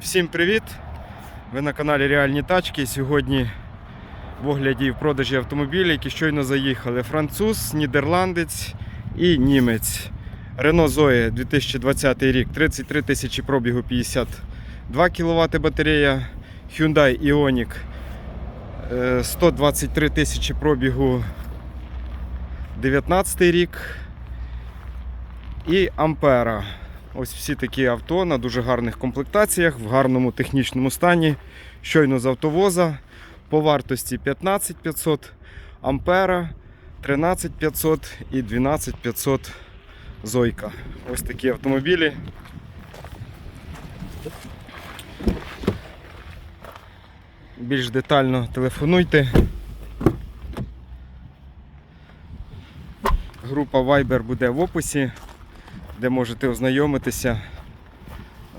Всім привіт! Ви на каналі Реальні Тачки. Сьогодні в огляді і в продажі автомобілі, які щойно заїхали. Француз, нідерландець і німець. Renault Zoe 2020 рік, 33 тисячі пробігу 52 кВт батарея. Hyundai Ioniq е, 123 тисячі пробігу 19 рік. І Ампера. Ось всі такі авто на дуже гарних комплектаціях, в гарному технічному стані. Щойно з автовоза. По вартості 15500 Ампера, 13500 і 12500 Зойка. Ось такі автомобілі. Більш детально телефонуйте. Група Viber буде в описі де можете ознайомитися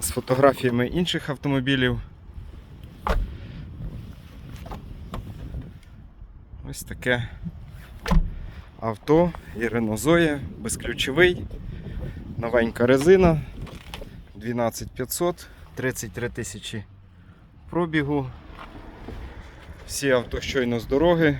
з фотографіями інших автомобілів. Ось таке авто і Renault Zoe, безключовий, новенька резина, 12500, 33 тисячі пробігу. Всі авто щойно з дороги.